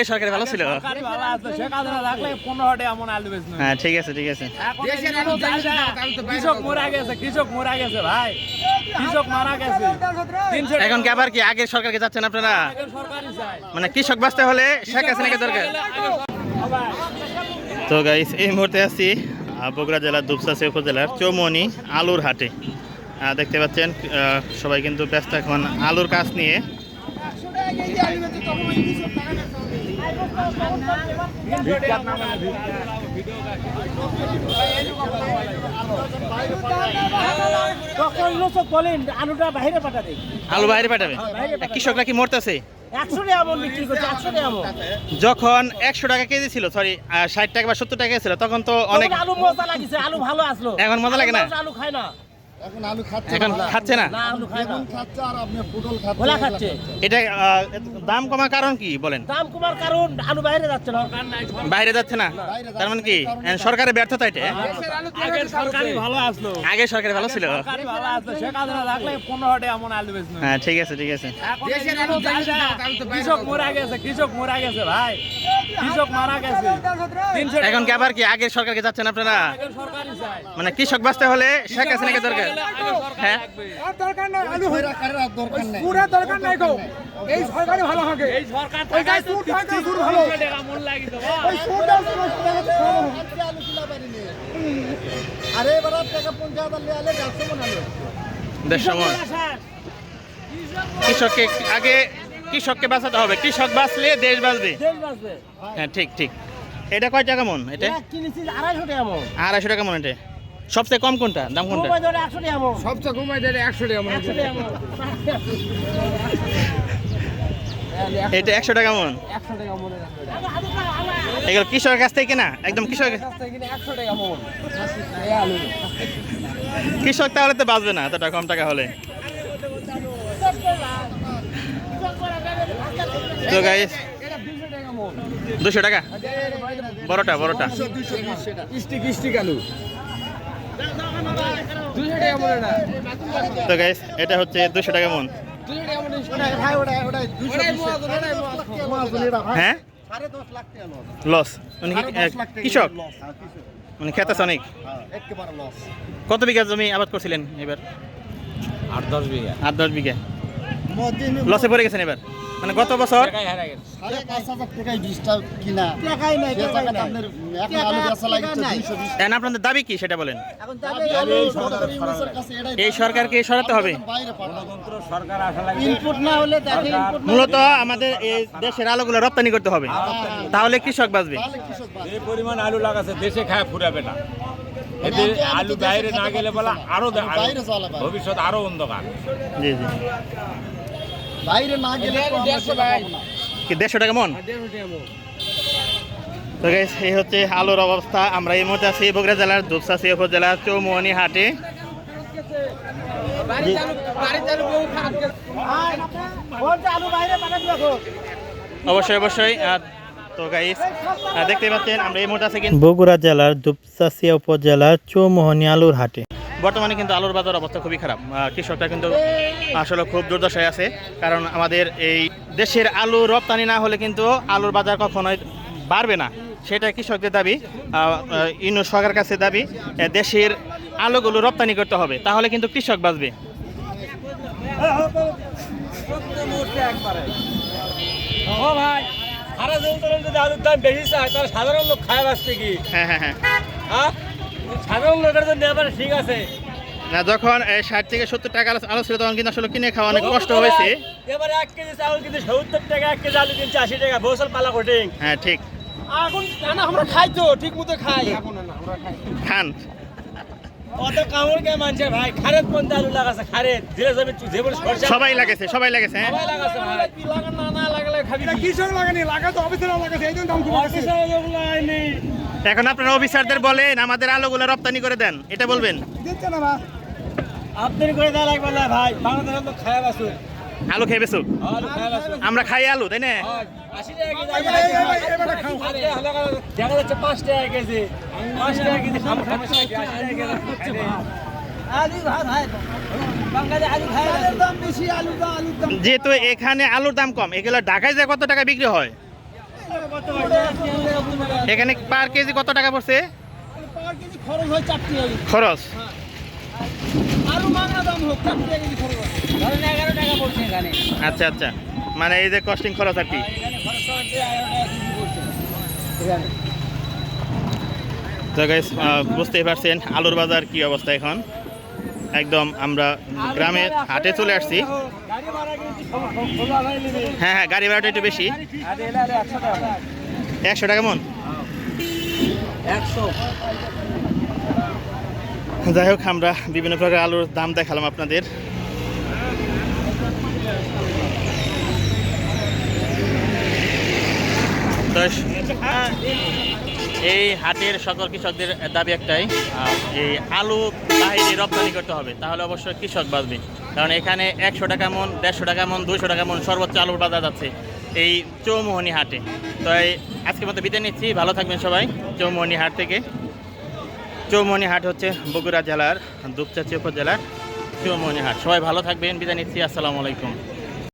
এই সরকারি ভালো ছিল? হ্যাঁ ঠিক আছে ঠিক আছে। এখন এই আলু চাহিদা, কৃষক মারা গেছে কৃষক মারা গেছে ভাই। কৃষক মারা গেছে। এখন কি আবার কি আগের সরকারকে যাচ্ছেন আপনারা? মানে কৃষক বাঁচতে হলে শেখ হাসিনাকে দরকার। তো গাইস এই মুহূর্তে আছি বগুড়া জেলার দুপসাসি উপজেলার চৌমনি আলুর হাটে। দেখতে পাচ্ছেন সবাই কিন্তু ব্যস্ত এখন আলুর কাজ নিয়ে। তখন লোক বলেন আলুটা বাইরে আলু পাঠাবে? কৃষকরা কি মরতেছে? টাকা যখন একশো টাকা কেজি ছিল সরি ষাট টাকা বা সত্তর টাকা ছিল তখন তো অনেক আলু মজা লাগিছে আলু ভালো আসলো। এখন মজা লাগে না? আলু খায় না। এখন আলু খাচ্ছে এখন খাচ্ছে না? না আলু খায় না। খাচ্ছে আর আপনি পটল খাচ্ছে। ভোলা খাচ্ছে। এটা দাম কমার কারণ কি বলেন? দাম কমার কারণ আলু বাইরে যাচ্ছে না। বাইরে যাচ্ছে না? তার মানে কি? সরকারের ব্যর্থতা এটা আগের সরকারি। ভালো আসলো। আগে সরকারি ভালো ছিল। সরকারি ভালো আছে শেখ হাসিনা থাকলে পনেরো টাকা এমন আলু বেচনো হ্যাঁ ঠিক আছে ঠিক আছে। আলু কৃষক মারা গেছে কৃষক মারা গেছে ভাই। কৃষক মারা গেছে। এখন কি আবার কি আগের সরকারকে যাচ্ছেন আপনারা? আগের সরকারি চাই মানে কৃষক বাঁচতে হলে শেখ হাসিনাকে দরকার। হ্যাঁ। খৈরা কারের আর দরকার নেই পুরা দরকার নাই গো। এই সরকারি ভালো হবে। এই সরকার থাকায় সুদ থাকে, সুদ ভালো। টাকা মূল লাগিত ওই সুদটা সমস্ত টাকা তো ভালো। হবে। আজকে আলু কিলা পারিনি আরে এবার টাকা পঞ্চাশ হাজার আলে দেড়শো মন আলু। দেড়শো মন। কৃষককে আগে কৃষককে বাঁচাতে হবে। কৃষক বাঁচলে দেশ বাঁচবে। হ্যাঁ ঠিক ঠিক। এটা কয় টাকা মন এটা? কিনেছি আড়াইশো টাকা মন। আড়াইশো টাকা মন এটা। সবচেয়ে কম কোনটা দাম কোনটা মন সবচেয়ে কমাই দেয় একশো টাকা মনে মন এটা একশো টাকা মন এগুলো কৃষকের কাছ থেকে না একদম কৃষক মন কৃষক তাহলে তো বাঁচবে না এতটা কম টাকা হলে তো গাইস দুশো টাকা বড়টা বড়টা স্টিক স্টিক আলু মনে তো গাইস এটা হচ্ছে দুশো টাকা মন। হ্যাঁ? লস মানে কৃষক? মানে খেতে অনেক কত বিঘা জমি আবাদ করছিলেন এবার? আট দশ বিঘা। আট দশ বিঘা। লসে পড়ে গেছেন এবার? মানে গত বছর? আপনাদের দাবি কি সেটা বলেন? এই সরকারকে সরাতে হবে। বাইরে পাঠাবো সরকার আসা লাগে ইনপুট না হলে দেখে ইনপুট মূলত আমাদের এই দেশের আলোগুলো রপ্তানি করতে হবে। তাহলে কৃষক বাঁচবে। তাহলে যে পরিমাণ আলু লাগাছে দেশে খায় ফুরাবে না। এতে আলু বাইরে না গেলে বলা আরও। ভবিষ্যৎ আরও অন্ধকার। জি জি। বাইরে না গেলে। কি দেড়শো টাকা মন? মন। তো গাইস এই হচ্ছে আলুর অবস্থা। আমরা এই মুহূর্তে আছি বগুড়া জেলার দুপসাসি উপজেলার চৌমোহনী হাটে। বাড়ি চালু বাড়ি চালু বউ খারাপ আলু বাইরে পাঠাতে দেখো অবশ্যই। অবশ্যই তো গাইস দেখতে পাচ্ছেন আমরা এই মুহূর্তে আছি বগুড়া জেলার দুপসাসিয়া উপজেলার চৌমোহনী আলুর হাটে। বর্তমানে কিন্তু আলুর বাজার অবস্থা খুবই খারাপ। কৃষকরা কিন্তু আসলে খুব দুর্দশায় আছে কারণ আমাদের এই দেশের আলু রপ্তানি না হলে কিন্তু আলুর বাজার কখনোই বাড়বে না। সেটা কৃষকদের দাবি ইউনো সরকার কাছে দাবি দেশের আলুগুলো রপ্তানি করতে হবে তাহলে কিন্তু কৃষক বাঁচবে। ভাই সারা জীবন যদি আলুর দাম বেশি চায় তাহলে সাধারণ লোক খায় বাঁচতে কি হ্যাঁ হ্যাঁ হ্যাঁ। হ্যাঁ। সাধারণ লোকের জন্য এবার ঠিক আছে। না যখন ষাট থেকে সত্তর টাকা আলু- ছিল তখন কিন্তু আসলে কিনে খাওয়া অনেক কষ্ট হয়েছে। এবারে এক কেজি চাউল কিন্তু সত্তর টাকা এক কেজি আলু কিনছে আশি টাকা বসল পালা কঠিন। হ্যাঁ ঠিক। এখন না আমরা খাই তো ঠিক মতো খাই। এখন না আমরা খাই খান। অত কামড় কে মানছে ভাই? খারেত পন্থা আলু লাগাছে খারেত ধীরে ধীরে যে বলে সরষে সবাই লাগাছে সবাই লাগাছে হ্যাঁ। সবাই লাগাছে ভাই। না না লাগালে খাবি না। কৃষক লাগানি? লাগা তো অফিসে লাগাছে এই জন্য দাম কমে গেছে। অফিসে হয়নি এখন আপনারা অফিসারদের বলেন আমাদের আলুগুলো রপ্তানি করে দেন এটা বলবেন করে দেওয়া না ভাই খায় আলু খেয়ে বেসুক আমরা খাই আলু তাই না হয় যেহেতু এখানে আলুর দাম কম এগুলো ঢাকায় যায় কত টাকা বিক্রি হয় এখানে পার কেজি কত টাকা পড়ছে? খরচ হয় চারটি হবে খরচ? আরও দাম হোক চারটি কেজি খরচ ধরেন এগারো টাকা পড়ছে এখানে। আচ্ছা আচ্ছা। মানে এই যে কস্টিং খরচ আর কি? তো বুঝতেই পারছেন আলুর বাজার কি অবস্থা এখন? একদম আমরা গ্রামের হাটে চলে আসছি। হ্যাঁ হ্যাঁ গাড়ি ভাড়াটা একটু বেশি। একশো টাকা মন? যাই হোক, আমরা বিভিন্ন প্রকার আলুর দাম দেখালাম আপনাদের। তো এই হাটের সকল কৃষকদের দাবি একটাই এই আলু বাহিরে রপ্তানি করতে হবে, তাহলে অবশ্যই কৃষক বাঁচবে। কারণ এখানে একশো টাকা মন, দেড়শো টাকা মন দুশো টাকা মন সর্বোচ্চ আলুর বাজার যাচ্ছে এই চৌমোহনী হাটে। তো আজকের মতো বিদায় নিচ্ছি, ভালো থাকবেন সবাই চৌমোহনী হাট থেকে। চৌমনি হাট হচ্ছে বগুড়া জেলার দুপচাচি উপজেলার চৌমনি হাট। সবাই ভালো থাকবেন, বিদায় নিচ্ছি, আসসালামু আলাইকুম।